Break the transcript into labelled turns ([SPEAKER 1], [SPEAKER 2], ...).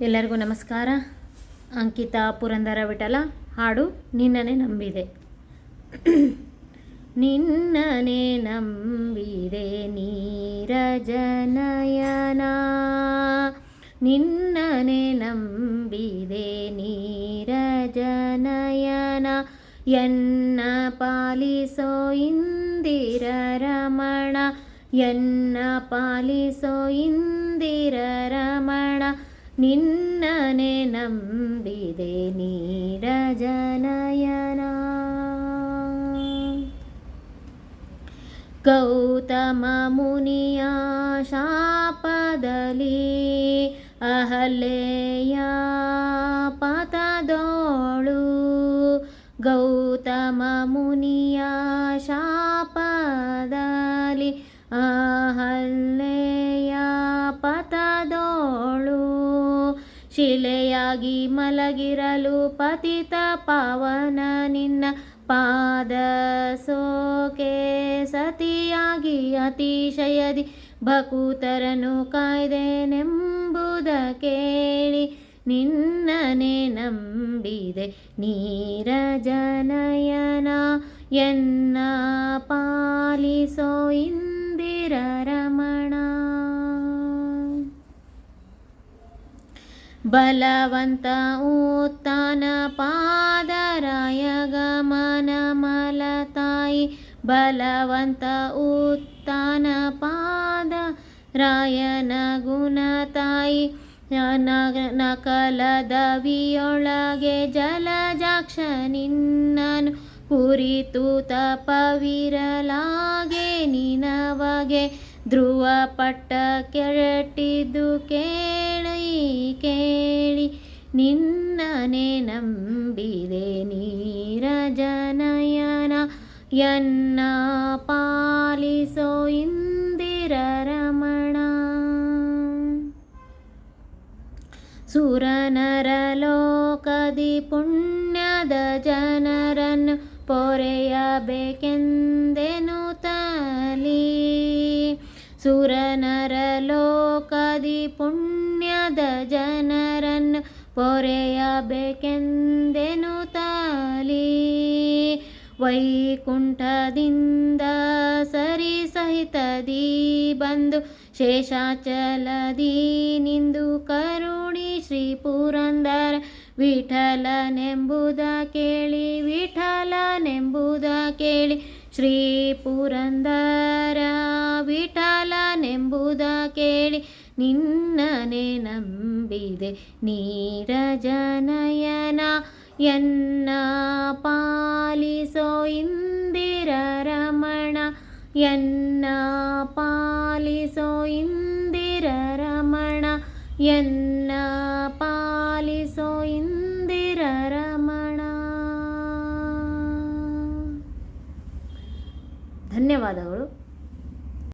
[SPEAKER 1] ಎಲ್ಲರಿಗೂ ನಮಸ್ಕಾರ. ಅಂಕಿತಾ ಪುರಂದರ ವಿಠಲ ಹಾಡು ನಿನ್ನನೆ ನಂಬಿದೆ. ನಿನ್ನನೆ ನಂಬಿದೆ ನೀರಜನಯನ. ನಿನ್ನನೆ ನಂಬಿದೆ ನೀರಜನಯನ. ಎನ್ನ ಪಾಲಿಸೋ ಇಂದಿರ ರಮಣ. ಎನ್ನ ಪಾಲಿಸೋ ಇಂದಿರ ರಮಣ. ನಿನ್ನನೆ ನಂಬಿದೆ ನೀರಜನಯನ ಗೌತಮ ಮುನಿಯ ಶಾಪದಲ್ಲಿ ಅಹಲೆಯ ಪತದೋಳು. ಗೌತಮ ಮುನಿಯ ಶಾಪದಲ್ಲಿ ಅಹಲ್ಯೆಯ ಶಿಲೆಯಾಗಿ ಮಲಗಿರಲು ಪತಿತ ಪಾವನ ನಿನ್ನ ಪಾದ ಸೋಕೆ ಸತಿಯಾಗಿ ಅತಿಶಯದಿ ಭಕುತರನು ಕಾಯ್ದೆನೆಂಬುದ ಕೇಳಿ ನಿನ್ನನೆ ನಂಬಿದೆ ನೀರಜನಯನ ಎನ್ನ ಪಾಲಿಸೋ ಇಂದಿರ ಬಲವಂತ ಉತ್ತಾನ ಪಾದರಾಯ ಗಮನ ಮಲತಾಯಿ ಬಲವಂತ ಉತ್ತಾನ ಪಾದ ರಾಯನ ಗುಣತಾಯಿ ನಕಲದವಿಯೊಳಗೆ ಜಲಜಾಕ್ಷ ನಿನ್ನನು ಕುರಿತು ತಪವಿರಲಾಗೆ ನಿನವಗೆ ಧ್ರುವ ಪಟ್ಟ ಕೆರಟಿದು ಕೇಳಿ ಕೇಳಿ ನಿನ್ನನೆ ನಂಬಿದೆ ನೀರಜನಯನ ಎನ್ನ ಪಾಲಿಸೋ ಇಂದಿರ ರಮಣ. ಸುರನರ ಲೋಕದಿ ಪುಣ್ಯದ ಜನರನ್ನು ಪೊರೆಯಬೇಕೆಂದೆನು ತಲಿ ಸುರನರ ಲೋಕದಿ ಪುಣ್ಯದ ಜನರನ್ನು ಪೊರೆಯಬೇಕೆಂದೆನು ತಾಲಿ? ವೈಕುಂಠದಿಂದ ಸರಿ ಸಹಿತದಿ ಬಂದು ಶೇಷಾಚಲದಿ ನಿಂದು ಕರುಣಿ ಶ್ರೀ ಪುರಂದರ ವಿಠಲನೆಂಬುದ ಕೇಳಿ ವಿಠಲನೆಂಬುದ ಕೇಳಿ ಶ್ರೀ ಪುರಂದರ ವಿಠಲನೆಂಬುದ ಕೇಳಿ ನಿನ್ನನೆ ನಂಬಿದೆ. ನೀರಜನಯನ ಎನ್ನ ಪಾಲಿಸೋ ಇಂದಿರ ರಮಣ, ಎನ್ನ ಪಾಲಿಸೋ ಇಂದಿರ ರಮಣ, ಎನ್ನ ಪಾಲಿಸೋ ಇಂದಿರ ರಮಣ. ಧನ್ಯವಾದಗಳು.